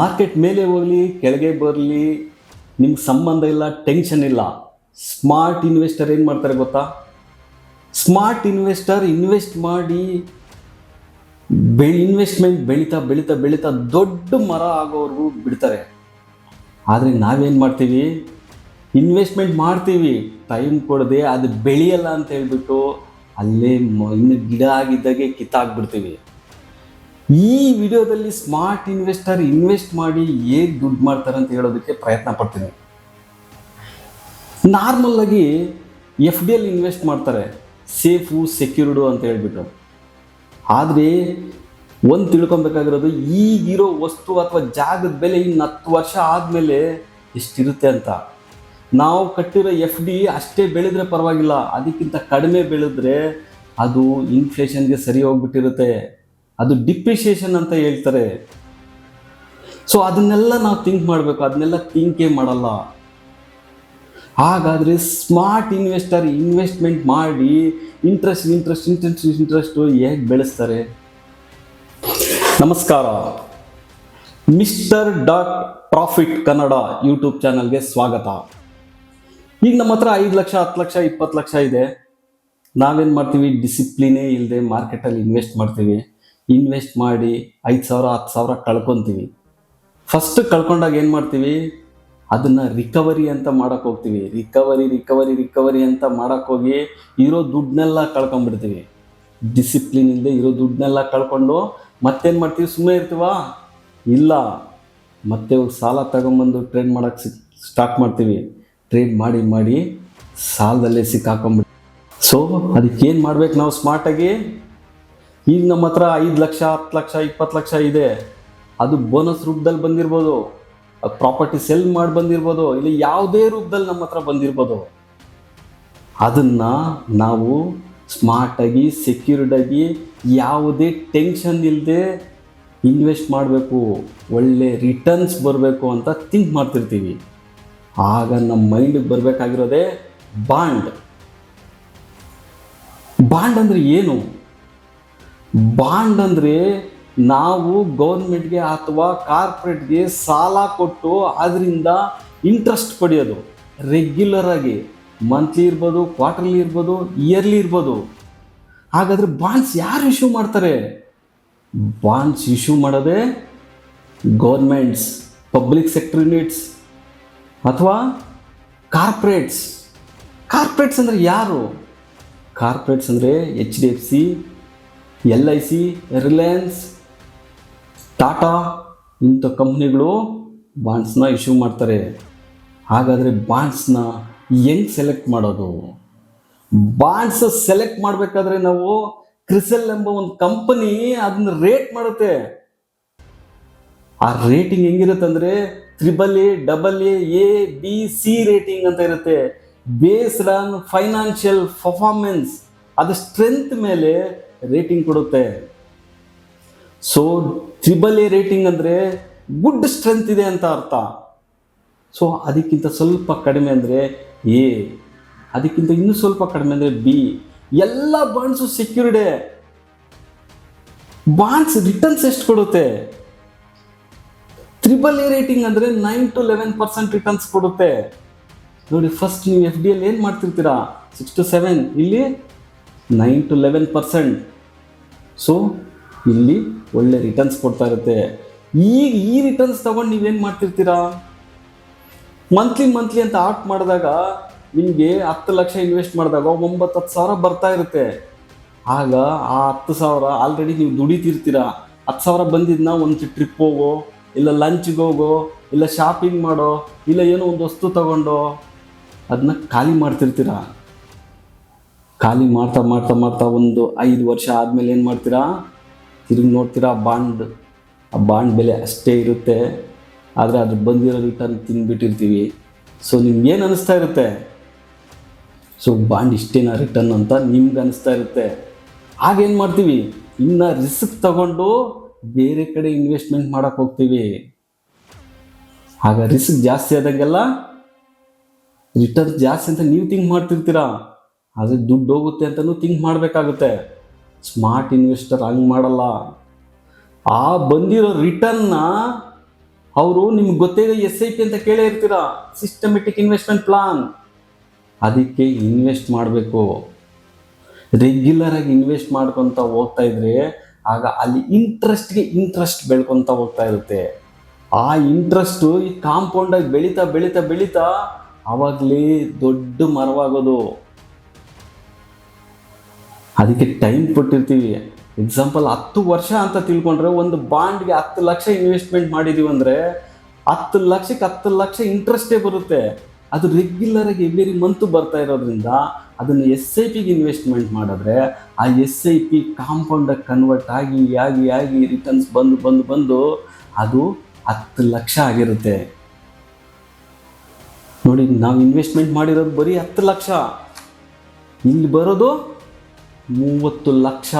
Market ಮೇಲೆ ಹೋಗಲಿ, ಕೆಳಗೆ ಬರಲಿ, ನಿಮ್ಗೆ ಸಂಬಂಧ ಇಲ್ಲ ಟೆನ್ಷನ್ ಇಲ್ಲ. ಸ್ಮಾರ್ಟ್ ಇನ್ವೆಸ್ಟರ್ ಏನು ಮಾಡ್ತಾರೆ ಗೊತ್ತಾ? ಸ್ಮಾರ್ಟ್ ಇನ್ವೆಸ್ಟರ್ ಇನ್ವೆಸ್ಟ್ ಮಾಡಿ ಬೆ ಇನ್ವೆಸ್ಟ್ಮೆಂಟ್ ಬೆಳೀತಾ ಬೆಳೀತಾ ಬೆಳೀತಾ ದೊಡ್ಡ ಮರ ಆಗೋವ್ರಿಗೂ ಬಿಡ್ತಾರೆ. ಆದರೆ ನಾವೇನು ಮಾಡ್ತೀವಿ? ಇನ್ವೆಸ್ಟ್ಮೆಂಟ್ ಮಾಡ್ತೀವಿ. ಟೈಮ್ ಕೊಡದೆ ಅದು ಬೆಳೆಯಲ್ಲ ಅಂತ ಹೇಳ್ಬಿಟ್ಟು ಅಲ್ಲೇ ಇನ್ನು ಗಿಡ ಆಗಿದ್ದಾಗೆ ಕಿತ್ತಾಕ್ಬಿಡ್ತೀವಿ. ಈ ವಿಡಿಯೋದಲ್ಲಿ ಸ್ಮಾರ್ಟ್ ಇನ್ವೆಸ್ಟರ್ ಇನ್ವೆಸ್ಟ್ ಮಾಡಿ ಹೇಗೆ ದುಡ್ಡು ಮಾಡ್ತಾರೆ ಅಂತ ಹೇಳೋದಕ್ಕೆ ಪ್ರಯತ್ನ ಪಡ್ತೀನಿ. ನಾರ್ಮಲ್ ಆಗಿ ಎಫ್ ಡಿ ಅಲ್ಲಿ ಇನ್ವೆಸ್ಟ್ ಮಾಡ್ತಾರೆ. ಸೇಫು, ಸೆಕ್ಯೂರ್ಡು ಅಂತ ಹೇಳ್ಬಿಟ್ಟು ಆದರೆ ಒಂದು ತಿಳ್ಕೊಬೇಕಾಗಿರೋದು ಈಗಿರೋ ವಸ್ತು ಅಥವಾ ಜಾಗದ ಬೆಲೆ ಇನ್ನು ಹತ್ತು ವರ್ಷ ಆದಮೇಲೆ ಎಷ್ಟಿರುತ್ತೆ ಅಂತ. ನಾವು ಕಟ್ಟಿರೋ ಎಫ್ ಡಿ ಅಷ್ಟೇ ಬೆಳೆದ್ರೆ ಪರವಾಗಿಲ್ಲ. ಅದಕ್ಕಿಂತ ಕಡಿಮೆ ಬೆಳೆದ್ರೆ ಅದು ಇನ್ಫ್ಲೇಷನ್ಗೆ ಸರಿ ಹೋಗ್ಬಿಟ್ಟಿರುತ್ತೆ. ಅದು ಡಿಪ್ರಿಷಿಯೇಷನ್ ಅಂತ ಹೇಳ್ತಾರೆ. ಸೊ ಅದನ್ನೆಲ್ಲ ನಾವು ಥಿಂಕ್ ಮಾಡಬೇಕು, ಅದನ್ನೆಲ್ಲ ಥಿಂಕೇ ಮಾಡಲ್ಲ. ಹಾಗಾದರೆ ಸ್ಮಾರ್ಟ್ ಇನ್ವೆಸ್ಟರ್ ಇನ್ವೆಸ್ಟ್ಮೆಂಟ್ ಮಾಡಿ ಇಂಟ್ರೆಸ್ಟ್ ಇಂಟ್ರೆಸ್ಟ್ ಇಂಟ್ರೆಸ್ಟ್ ಇಂಟ್ರೆಸ್ಟು ಹೇಗೆ ಬೆಳೆಸ್ತಾರೆ? ನಮಸ್ಕಾರ. Mister dot profit Kannada YouTube ಚಾನಲ್ಗೆ ಸ್ವಾಗತ. ಈಗ ನಮ್ಮ ಹತ್ರ ಐದು ಲಕ್ಷ, ಹತ್ತು ಲಕ್ಷ, ಇಪ್ಪತ್ತು ಲಕ್ಷ ಇದೆ. ನಾವೇನು ಮಾಡ್ತೀವಿ? ಡಿಸಿಪ್ಲಿನೇ ಇಲ್ಲದೆ ಮಾರ್ಕೆಟಲ್ಲಿ ಇನ್ವೆಸ್ಟ್ ಮಾಡ್ತೀವಿ. ಇನ್ವೆಸ್ಟ್ ಮಾಡಿ ಐದು ಸಾವಿರ, ಹತ್ತು ಸಾವಿರ ಕಳ್ಕೊತೀವಿ. ಫಸ್ಟ್ ಕಳ್ಕೊಂಡಾಗ ಏನು ಮಾಡ್ತೀವಿ? ಅದನ್ನು ರಿಕವರಿ ಅಂತ ಮಾಡೋಕೆ ಹೋಗ್ತೀವಿ. ರಿಕವರಿ ರಿಕವರಿ ರಿಕವರಿ ಅಂತ ಮಾಡೋಕೆ ಹೋಗಿ ಇರೋ ದುಡ್ಡನ್ನೆಲ್ಲ ಕಳ್ಕೊಂಬಿಡ್ತೀವಿ ಡಿಸಿಪ್ಲಿನ್ ಇಲ್ಲದೆ ಇರೋ ದುಡ್ಡನ್ನೆಲ್ಲ ಕಳ್ಕೊಂಡು ಮತ್ತೇನು ಮಾಡ್ತೀವಿ? ಸುಮ್ಮನೆ ಇರ್ತೀವಾ? ಇಲ್ಲ. ಮತ್ತೆ ಸಾಲ ತಗೊಂಬಂದು ಟ್ರೇಡ್ ಮಾಡೋಕ್ಕೆ ಸಿಕ್ ಸ್ಟಾರ್ಟ್ ಮಾಡ್ತೀವಿ. ಟ್ರೇಡ್ ಮಾಡಿ ಮಾಡಿ ಸಾಲದಲ್ಲೇ ಸಿಕ್ಕಾಕೊಂಬಿಡ್ತೀವಿ ಸೊ ಅದಕ್ಕೇನು ಮಾಡ್ಬೇಕು ನಾವು ಸ್ಮಾರ್ಟಾಗಿ ಈಗ ನಮ್ಮ ಹತ್ರ ಐದು ಲಕ್ಷ, ಹತ್ತು ಲಕ್ಷ, ಇಪ್ಪತ್ತು ಲಕ್ಷ ಇದೆ. ಅದು ಬೋನಸ್ ರೂಪದಲ್ಲಿ ಬಂದಿರ್ಬೋದು. ಪ್ರಾಪರ್ಟಿ ಸೆಲ್ ಮಾಡಿ ಬಂದಿರ್ಬೋದು. ಇಲ್ಲ ಯಾವುದೇ ರೂಪದಲ್ಲಿ ನಮ್ಮ ಹತ್ರ ಬಂದಿರ್ಬೋದು. ಅದನ್ನು ನಾವು ಸ್ಮಾರ್ಟಾಗಿ ಸೆಕ್ಯೂರ್ಡಾಗಿ ಯಾವುದೇ ಟೆನ್ಷನ್ ಇಲ್ಲದೆ ಇನ್ವೆಸ್ಟ್ ಮಾಡಬೇಕು. ಒಳ್ಳೆ ರಿಟರ್ನ್ಸ್ ಬರಬೇಕು ಅಂತ ಥಿಂಕ್ ಮಾಡ್ತಿರ್ತೀವಿ. ಆಗ ನಮ್ಮ ಮೈಂಡಿಗೆ ಬರಬೇಕಾಗಿರೋದೇ ಬಾಂಡ್ ಬಾಂಡ್ ಅಂದರೆ ಏನು? ಬಾಂಡ್ ಅಂದರೆ ನಾವು ಗೌರ್ಮೆಂಟ್ಗೆ ಅಥವಾ ಕಾರ್ಪೊರೇಟ್ಗೆ ಸಾಲ ಕೊಟ್ಟು ಅದರಿಂದ ಇಂಟ್ರೆಸ್ಟ್ ಪಡೆಯೋದು. ರೆಗ್ಯುಲರ್ ಆಗಿ ಮಂತ್ಲಿ ಇರ್ಬೋದು ಕ್ವಾರ್ಟರ್ಲಿ ಇರ್ಬೋದು ಇಯರ್ಲಿ ಇರ್ಬೋದು. ಹಾಗಾದರೆ ಬಾಂಡ್ಸ್ ಯಾರು ಇಶ್ಯೂ ಮಾಡ್ತಾರೆ? ಬಾಂಡ್ಸ್ ಇಶ್ಯೂ ಮಾಡೋದೇ ಗೌರ್ಮೆಂಟ್ಸ್ ಪಬ್ಲಿಕ್ ಸೆಕ್ಟರ್ ಯೂನಿಟ್ಸ್ ಅಥವಾ ಕಾರ್ಪೊರೇಟ್ಸ್ ಕಾರ್ಪೊರೇಟ್ಸ್ ಅಂದರೆ ಯಾರು? ಕಾರ್ಪೊರೇಟ್ಸ್ ಅಂದರೆ H D F C L I C, Reliance, Tata ಇಂಥ ಕಂಪ್ನಿಗಳು ಬಾಂಡ್ಸ್ನ ಇಶ್ಯೂ ಮಾಡ್ತಾರೆ. ಹಾಗಾದರೆ ಬಾಂಡ್ಸ್ನ ಹೆಂಗೆ ಸೆಲೆಕ್ಟ್ ಮಾಡೋದು? ಬಾಂಡ್ಸ್ ಸೆಲೆಕ್ಟ್ ಮಾಡಬೇಕಾದ್ರೆ ನಾವು ಕ್ರಿಸೆಲ್ ಎಂಬ ಒಂದು ಕಂಪನಿ ಅದನ್ನ ರೇಟ್ ಮಾಡುತ್ತೆ. ಆ ರೇಟಿಂಗ್ ಹೆಂಗಿರುತ್ತೆ ಅಂದರೆ triple A, double A A, B, C rating ಅಂತ ಇರುತ್ತೆ. Based on financial performance. ಅದು ಸ್ಟ್ರೆಂತ್ ಮೇಲೆ ರೇಟಿಂಗ್ ಕೊಡುತ್ತೆ. ಸೊ ತ್ರಿಬಲ್ ಎ ರೇಟಿಂಗ್ ಅಂದರೆ ಗುಡ್ ಸ್ಟ್ರೆಂತ್ ಇದೆ ಅಂತ ಅರ್ಥ. ಸೊ ಅದಕ್ಕಿಂತ ಸ್ವಲ್ಪ ಕಡಿಮೆ ಅಂದರೆ ಎ ಅದಕ್ಕಿಂತ ಇನ್ನೂ ಸ್ವಲ್ಪ ಕಡಿಮೆ ಅಂದರೆ ಬಿ ಎಲ್ಲ ಬಾಂಡ್ಸು ಸೆಕ್ಯೂರ್ಡೆ ಬಾಂಡ್ಸ್ ರಿಟರ್ನ್ಸ್ ಎಷ್ಟು ಕೊಡುತ್ತೆ? ತ್ರಿಬಲ್ ಎ ರೇಟಿಂಗ್ ಅಂದರೆ nine to eleven percent returns ಕೊಡುತ್ತೆ. ನೋಡಿ ಫಸ್ಟ್ ನೀವು ಎಫ್ ಡಿ ಅಲ್ಲಿ ಏನು ಮಾಡ್ತಿರ್ತೀರಾ? ಸಿಕ್ಸ್ ಟು ಸೆವೆನ್ ಇಲ್ಲಿ nine to eleven percent so ಇಲ್ಲಿ ಒಳ್ಳೆ ರಿಟರ್ನ್ಸ್ ಕೊಡ್ತಾ ಇರುತ್ತೆ. ಈಗ ಈ ರಿಟರ್ನ್ಸ್ ತಗೊಂಡು ನೀವೇನು ಮಾಡ್ತಿರ್ತೀರಾ? ಮಂತ್ಲಿ ಮಂತ್ಲಿ ಅಂತ ಆಟ್ ಮಾಡಿದಾಗ ನಿಮಗೆ ಹತ್ತು ಲಕ್ಷ ಇನ್ವೆಸ್ಟ್ ಮಾಡಿದಾಗ ಒಂಬತ್ತು ಹತ್ತು ಸಾವಿರ ಬರ್ತಾ ಇರುತ್ತೆ. ಆಗ ಆ ಹತ್ತು ಸಾವಿರ ಆಲ್ರೆಡಿ ನೀವು ದುಡಿತಿರ್ತೀರ? ಹತ್ತು ಸಾವಿರ ಬಂದಿದ್ದನ್ನ ಒಂದು ಟ್ರಿಪ್ ಹೋಗೋ, ಇಲ್ಲ ಲಂಚ್ಗೆ ಹೋಗೋ, ಇಲ್ಲ ಶಾಪಿಂಗ್ ಮಾಡೋ, ಇಲ್ಲ ಏನೋ ಒಂದು ವಸ್ತು ತಗೊಂಡೋ ಅದನ್ನ ಖಾಲಿ ಮಾಡ್ತಿರ್ತೀರ? ಖಾಲಿ ಮಾಡ್ತಾ ಮಾಡ್ತಾ ಮಾಡ್ತಾ ಒಂದು ಐದು ವರ್ಷ ಆದಮೇಲೆ ಏನು ಮಾಡ್ತೀರಾ? ತಿರುಗಿ ನೋಡ್ತೀರಾ, ಬಾಂಡ್, ಆ ಬಾಂಡ್ ಬೆಲೆ ಅಷ್ಟೇ ಇರುತ್ತೆ. ಆದರೆ ಅದು ಬಂದಿರೋ ರಿಟರ್ನ್ ತಿಂದ್ಬಿಟ್ಟಿರ್ತೀವಿ ಸೊ ನಿಮ್ಗೇನು ಅನಿಸ್ತಾ ಇರುತ್ತೆ? ಸೊ ಬಾಂಡ್ ಇಷ್ಟೇನಾ ರಿಟರ್ನ್ ಅಂತ ನಿಮ್ಗೆ ಅನಿಸ್ತಾ ಇರುತ್ತೆ. ಆಗೇನು ಮಾಡ್ತೀವಿ? ಇನ್ನು ರಿಸ್ಕ್ ತಗೊಂಡು ಬೇರೆ ಕಡೆ ಇನ್ವೆಸ್ಟ್ಮೆಂಟ್ ಮಾಡೋಕ್ಕೆ ಹೋಗ್ತೀವಿ. ಆಗ ರಿಸ್ಕ್ ಜಾಸ್ತಿ ಆದಂಗೆಲ್ಲ ರಿಟರ್ನ್ ಜಾಸ್ತಿ ಅಂತ ನೀವು ಥಿಂಕ್ ಮಾಡ್ತಿರ್ತೀರಾ? ಆದರೆ ದುಡ್ಡು ಹೋಗುತ್ತೆ ಅಂತಲೂ ಥಿಂಕ್ ಮಾಡಬೇಕಾಗುತ್ತೆ. ಸ್ಮಾರ್ಟ್ ಇನ್ವೆಸ್ಟರ್ ಹಂಗೆ ಮಾಡಲ್ಲ. ಆ ಬಂದಿರೋ ರಿಟರ್ನ್ನ ಅವರು ನಿಮ್ಗೆ ಗೊತ್ತೇ ಎಸ್ ಐ ಪಿ ಅಂತ ಕೇಳೇ ಇರ್ತೀರಾ? ಸಿಸ್ಟಮೆಟಿಕ್ ಇನ್ವೆಸ್ಟ್ಮೆಂಟ್ ಪ್ಲಾನ್ ಅದಕ್ಕೆ ಇನ್ವೆಸ್ಟ್ ಮಾಡಬೇಕು. ರೆಗ್ಯುಲರ್ ಆಗಿ ಇನ್ವೆಸ್ಟ್ ಮಾಡ್ಕೊತ ಹೋಗ್ತಾ ಇದ್ರೆ ಆಗ ಅಲ್ಲಿ ಇಂಟ್ರೆಸ್ಟ್ಗೆ ಇಂಟ್ರೆಸ್ಟ್ ಬೆಳ್ಕೊತ ಹೋಗ್ತಾ ಇರುತ್ತೆ. ಆ ಇಂಟ್ರೆಸ್ಟು ಈ ಕಾಂಪೌಂಡಾಗಿ ಬೆಳೀತಾ ಬೆಳೀತಾ ಬೆಳೀತಾ ಆವಾಗಲೇ ದೊಡ್ಡ ಮರವಾಗೋದು. ಅದಕ್ಕೆ ಟೈಮ್ ಕೊಟ್ಟಿರ್ತೀವಿ. ಎಕ್ಸಾಂಪಲ್ ಹತ್ತು ವರ್ಷ ಅಂತ ತಿಳ್ಕೊಂಡ್ರೆ ಒಂದು ಬಾಂಡ್ಗೆ ಹತ್ತು ಲಕ್ಷ ಇನ್ವೆಸ್ಟ್ಮೆಂಟ್ ಮಾಡಿದೀವಿ ಅಂದರೆ ಹತ್ತು ಲಕ್ಷಕ್ಕೆ ಹತ್ತು ಲಕ್ಷ ಇಂಟ್ರೆಸ್ಟೇ ಬರುತ್ತೆ. ಅದು ರೆಗ್ಯುಲರ್ ಆಗಿ ಎವ್ರಿ ಮಂತು ಬರ್ತಾ ಇರೋದ್ರಿಂದ ಅದನ್ನು ಎಸ್ ಐ ಪಿಗೆ ಇನ್ವೆಸ್ಟ್ಮೆಂಟ್ ಮಾಡಿದ್ರೆ ಆ ಎಸ್ ಐ ಪಿ ಕಾಂಪೌಂಡಾಗಿ ಕನ್ವರ್ಟ್ ಆಗಿ ಆಗಿ ಆಗಿ ರಿಟರ್ನ್ಸ್ ಬಂದು ಬಂದು ಬಂದು ಅದು ಹತ್ತು ಲಕ್ಷ ಆಗಿರುತ್ತೆ. ನೋಡಿ, ನಾವು ಇನ್ವೆಸ್ಟ್ಮೆಂಟ್ ಮಾಡಿರೋದು ಬರೀ ಹತ್ತು ಲಕ್ಷ. ಇಲ್ಲಿ ಬರೋದು ಮೂವತ್ತು lakh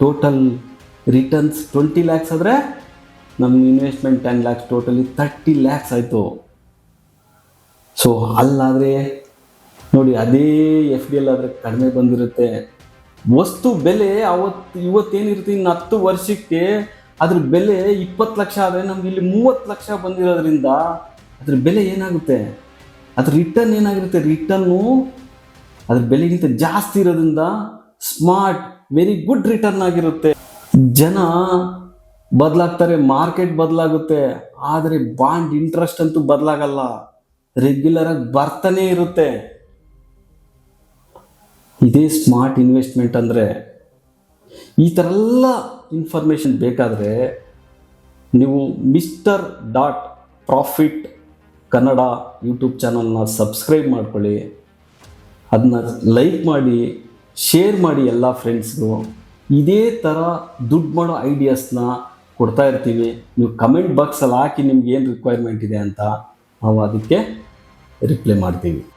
total returns twenty lakhs ಆದರೆ ನಮ್ಮ investment ten lakhs totally thirty lakhs ಆಯಿತು. ಸೊ ಅಲ್ಲಾದರೆ ನೋಡಿ, ಅದೇ ಎಫ್ ಡಿ ಎಲ್ ಆದರೆ ಕಡಿಮೆ ಬಂದಿರುತ್ತೆ. ವಸ್ತು ಬೆಲೆ ಅವತ್ತು ಇವತ್ತೇನಿರುತ್ತೆ ಇನ್ನು ಹತ್ತು ವರ್ಷಕ್ಕೆ, ಅದ್ರ ಬೆಲೆ ಇಪ್ಪತ್ತು ಲಕ್ಷ ಆದರೆ ನಮ್ಗೆ ಇಲ್ಲಿ ಮೂವತ್ತು ಲಕ್ಷ ಬಂದಿರೋದ್ರಿಂದ ಅದ್ರ ಬೆಲೆ ಏನಾಗುತ್ತೆ? ಅದ್ರ ರಿಟರ್ನ್ ಏನಾಗಿರುತ್ತೆ? ರಿಟರ್ನು ಅದ್ರ ಬೆಲೆಗಿಂತ ಜಾಸ್ತಿ ಇರೋದ್ರಿಂದ ಸ್ಮಾರ್ಟ್ ವೆರಿ ಗುಡ್ ರಿಟರ್ನ್ ಆಗಿರುತ್ತೆ. ಜನ ಬದಲಾಗ್ತಾರೆ, ಮಾರ್ಕೆಟ್ ಬದಲಾಗುತ್ತೆ, ಆದರೆ ಬಾಂಡ್ ಇಂಟ್ರೆಸ್ಟ್ ಅಂತೂ ಬದಲಾಗಲ್ಲ. ರೆಗ್ಯುಲರ್ ಆಗಿ ಬರ್ತಾನೆ ಇರುತ್ತೆ. ಇದೇ ಸ್ಮಾರ್ಟ್ ಇನ್ವೆಸ್ಟ್ಮೆಂಟ್ ಅಂದರೆ ಈ ಥರ ಎಲ್ಲ ಇನ್ಫಾರ್ಮೇಷನ್ ಬೇಕಾದರೆ ನೀವು mister dot profit Kannada YouTube ಚಾನಲ್ನ ಸಬ್ಸ್ಕ್ರೈಬ್ ಮಾಡ್ಕೊಳ್ಳಿ. ಅದನ್ನ ಲೈಕ್ ಮಾಡಿ ಶೇರ್ ಮಾಡಿ ಎಲ್ಲ ಫ್ರೆಂಡ್ಸ್ಗೂ ಇದೇ ಥರ ದುಡ್ಡು ಮಾಡೋ ಐಡಿಯಾಸ್ನ ಕೊಡ್ತಾ ಇರ್ತೀವಿ. ನೀವು ಕಮೆಂಟ್ ಬಾಕ್ಸಲ್ಲಿ ಹಾಕಿ ನಿಮ್ಗೆ ಏನು ರಿಕ್ವೈರ್ಮೆಂಟ್ ಇದೆ ಅಂತ ನಾವು ಅದಕ್ಕೆ ರಿಪ್ಲೈ ಮಾಡ್ತೀವಿ.